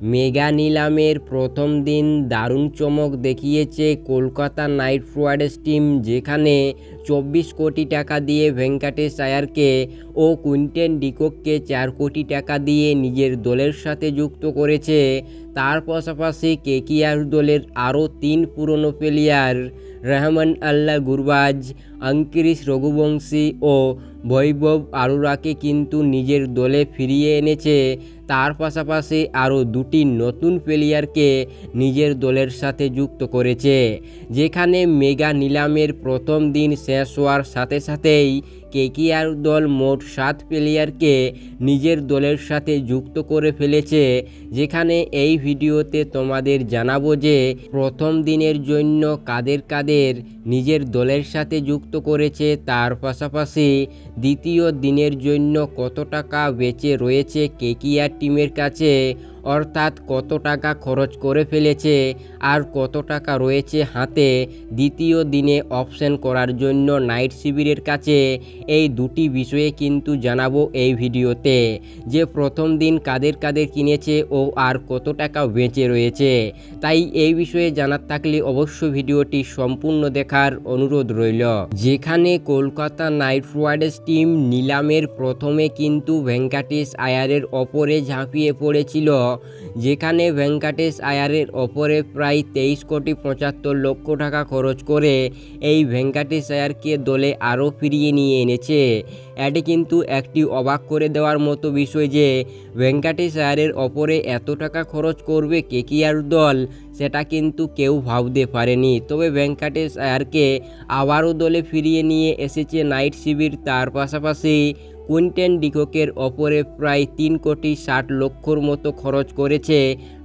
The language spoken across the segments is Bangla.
মেগা নিলামের প্রথম দিন দারুণ চমক দেখিয়েছে কলকাতা নাইট রাইডার্স টিম, যেখানে চব্বিশ কোটি টাকা দিয়ে ভেঙ্কাটেশ আয়ারকে ও কুইন্টেন ডিকোককে চার কোটি টাকা দিয়ে নিজের দলের সাথে যুক্ত করেছে তার পাশাপাশি কেকিআর দলের আরও তিন পুরনো প্লেয়ার রহমান আল্লাহ গুরবাজ, অঙ্কিরিশ রঘুবংশী ও বৈভব আরোরাকে কিন্তু নিজের দলে ফিরিয়ে এনেছে। তার পাশাপাশি আরও দুটি নতুন প্লেয়ারকে নিজের দলের সাথে যুক্ত করেছে। যেখানে মেগা নিলামের প্রথম দিন শেষ হওয়ার সাথে সাথেই কেকিআর দল মোট সাত প্লেয়ারকে নিজের দলের সাথে যুক্ত করে ফেলেছে। যেখানে এই ভিডিওতে তোমাদের জানাব যে প্রথম দিনের জন্য কাদের কাদের নিজের দলের সাথে যুক্ত করেছে। তার পাশাপাশি দ্বিতীয় দিনের জন্য কত টাকা বেঁচে রয়েছে কেকিআর টিমের কাছে। অর্থাৎ কত টাকা খরচ করে ফেলেছে আর কত টাকা রয়েছে হাতে দ্বিতীয় দিনে অপশন করার জন্য নাইট শিবিরের কাছে এই দুটি বিষয়ে কিন্তু জানাব এই ভিডিওতে যে প্রথম দিন কাদের কাদের কিনেছে ও আর কত টাকা বেঁচে রয়েছে। তাই এই বিষয়ে জানার থাকলে অবশ্য ভিডিওটি সম্পূর্ণ দেখার অনুরোধ রইল। যেখানে কলকাতা নাইট রাইডার্স টিম নিলামের প্রথমে কিন্তু ভেঙ্কাটেশ আয়ারের ওপরে ঝাঁপিয়ে পড়েছিল। যেখানে ভেঙ্কাটেশ আয়ারের ওপরে প্রায় তেইশ কোটি পঁচাত্তর লক্ষ টাকা খরচ করে এই ভেঙ্কাটেশ আয়ারকে দলে আরও ফিরিয়ে নিয়ে এনেছে। এটি কিন্তু একটি অবাক করে দেওয়ার মতো বিষয় যে, ভেঙ্কাটেশ আয়ারের ওপরে এত টাকা খরচ করবে কে কেকিআর দল, সেটা কিন্তু কেউ ভাবতে পারেনি। তবে ভেঙ্কাটেশ আয়ারকে আবারও দলে ফিরিয়ে নিয়ে এসেছে নাইট শিবির। তার পাশাপাশি কুইন্টেন ডিকোকের ওপরে প্রায় তিন কোটি ষাট লক্ষর মতো খরচ করেছে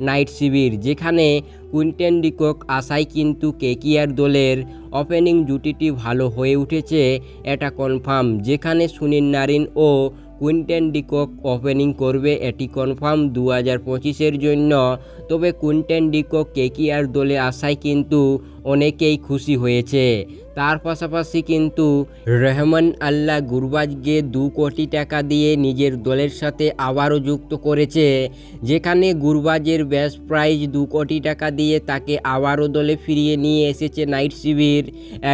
নাইট শিবির, যেখানে কুইন্টেন ডিকক আশায় কিন্তু কেকিআর দলের ওপেনিং জুটিটি ভালো হয়ে উঠেছে, এটা কনফার্ম। যেখানে সুনীল নারিন ও কুইন্টেন ডিকক ওপেনিং করবে, এটি কনফার্ম দু হাজার পঁচিশের জন্য। তবে কুইন্টেন ডিকক কেকিআর দলে আসায় কিন্তু অনেকেই খুশি হয়েছে। তার পাশাপাশি কিন্তু রহমান আল্লাহ গুরবাজকে দু কোটি টাকা দিয়ে নিজের দলের সাথে আবারও যুক্ত করেছে, যেখানে গুরবাজের ব্যাস প্রাইজ দু কোটি টাকা দিয়ে তাকে আবারও দলে ফিরিয়ে নিয়ে এসেছে নাইট শিবির।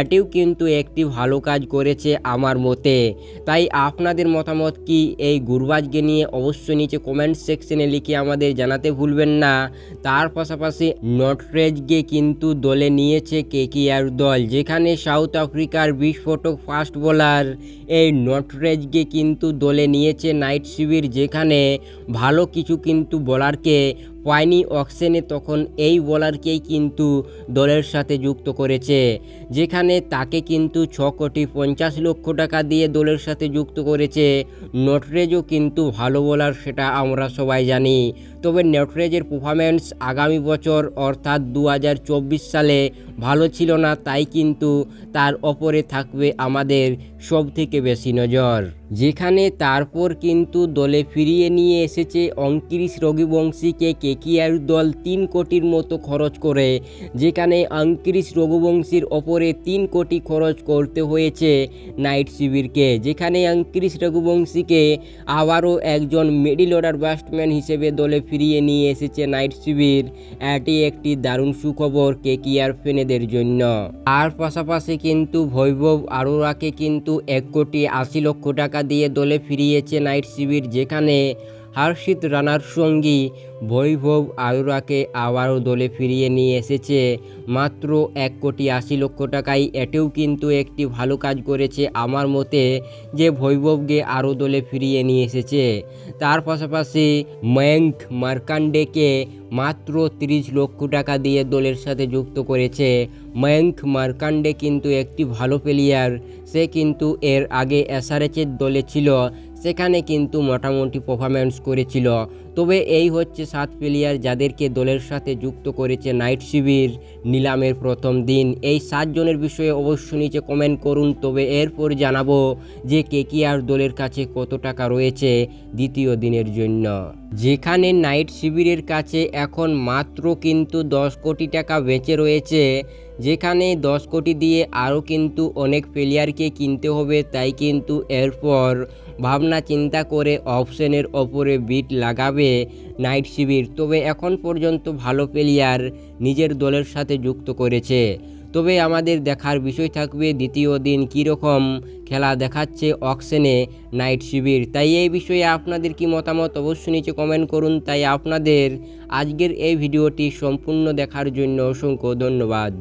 এটিও কিন্তু একটি ভালো কাজ করেছে আমার মতে। তাই আপনাদের মতামত কি? এই গুরবাজকে নিয়ে অবশ্যই নিচে কমেন্ট সেকশনে লিখে আমাদের জানাতে ভুলবেন না। তার পাশাপাশি নটরেজকে কিন্তু দলে নিয়েছে কেকিয়ার দল, যেখানে সাউথ আফ্রিকার বিস্ফোটক ফাস্ট বোলার এই নটরেজকে কিন্তু দলে নিয়েছে নাইট শিবির, যেখানে ভালো কিছু কিন্তু বোলারকে পায়নি অক্সেনে তখন এই বোলারকেই কিন্তু দলের সাথে যুক্ত করেছে, যেখানে তাকে কিন্তু ছ কোটি পঞ্চাশ লক্ষ টাকা দিয়ে দলের সাথে যুক্ত করেছে। নটরেজও কিন্তু ভালো বোলার, সেটা আমরা সবাই জানি। তবে নটরেজের পারফরমেন্স আগামী বছর, অর্থাৎ দু হাজার চব্বিশ সালে ভালো ছিল না, তাই কিন্তু তার ওপরে থাকবে আমাদের সব থেকে বেশি নজর। যেখানে তারপর কিন্তু দলে ফিরিয়ে নিয়ে এসেছে অঙ্কিরিশ রঘুবংশীকে কেকিআর দল তিন কোটির মতো খরচ করে, যেখানে অঙ্কিরিশ রঘুবংশীর ওপরে তিন কোটি খরচ করতে হয়েছে নাইট শিবিরকে, যেখানে অঙ্কিরিশ রঘুবংশীকে আবারও একজন মিডিল অর্ডার ব্যাটসম্যান হিসেবে দলে ফিরিয়ে নিয়ে এসেছে নাইট শিবির। এটি একটি দারুণ সুখবর কেকিআর ফেনেদের জন্য। আর পাশাপাশি কিন্তু বৈভব আরোরাকে কিন্তু এক কোটি আশি লক্ষ টাকা দিয়ে দলে ফিরিয়েছে নাইট শিবির যেখানে হর্ষিত রানার সঙ্গী বৈভব আরোরাকে আবারও দলে ফিরিয়ে নিয়ে এসেছে। মাত্র এক কোটি আশি লক্ষ টাকায় এটিও কিন্তু একটি ভালো কাজ করেছে আমার মতে যে বৈভবকে আরও দলে ফিরিয়ে নিয়ে এসেছে। তার পাশাপাশি ময়ঙ্ক মার্কান্ডেকে মাত্র তিরিশ লক্ষ টাকা দিয়ে দলের সাথে যুক্ত করেছে। ময়ঙ্ক মার্কান্ডে কিন্তু একটি ভালো প্লেয়ার সে কিন্তু এর আগে এসআরএচের দলে ছিল। সেখানে কিন্তু মোটামুটি পারফরমেন্স করেছিল। তবে এই হচ্ছে সাত প্লেয়ার যাদেরকে দলের সাথে যুক্ত করেছে নাইট শিবির নিলামের প্রথম দিন। এই সাতজনের বিষয়ে অবশ্যই নিচে কমেন্ট করুন। তবে এরপর জানাব যে কে কে আর দলের কাছে কত টাকা রয়েছে দ্বিতীয় দিনের জন্য। যেখানে নাইট শিবিরের কাছে এখন মাত্র কিন্তু দশ কোটি টাকা বেঁচে রয়েছে। যেখানে দশ কোটি দিয়ে আরও কিন্তু অনেক প্লেয়ারকে কিনতে হবে, তাই কিন্তু এরপর ভাবনা চিন্তা করে অপশনের ওপরে বিট লাগাবে নাইট শিবির। তবে এখন পর্যন্ত ভালো প্লেয়ার নিজের দলের সাথে যুক্ত করেছে। তবে আমাদের দেখার বিষয় থাকবে দ্বিতীয় দিন কীরকম খেলা দেখাচ্ছে অকশনে নাইট শিবির। তাই এই বিষয়ে আপনাদের কি মতামত অবশ্যই নিচে কমেন্ট করুন। তাই আপনাদের আজকের এই ভিডিওটি সম্পূর্ণ দেখার জন্য অসংখ্য ধন্যবাদ।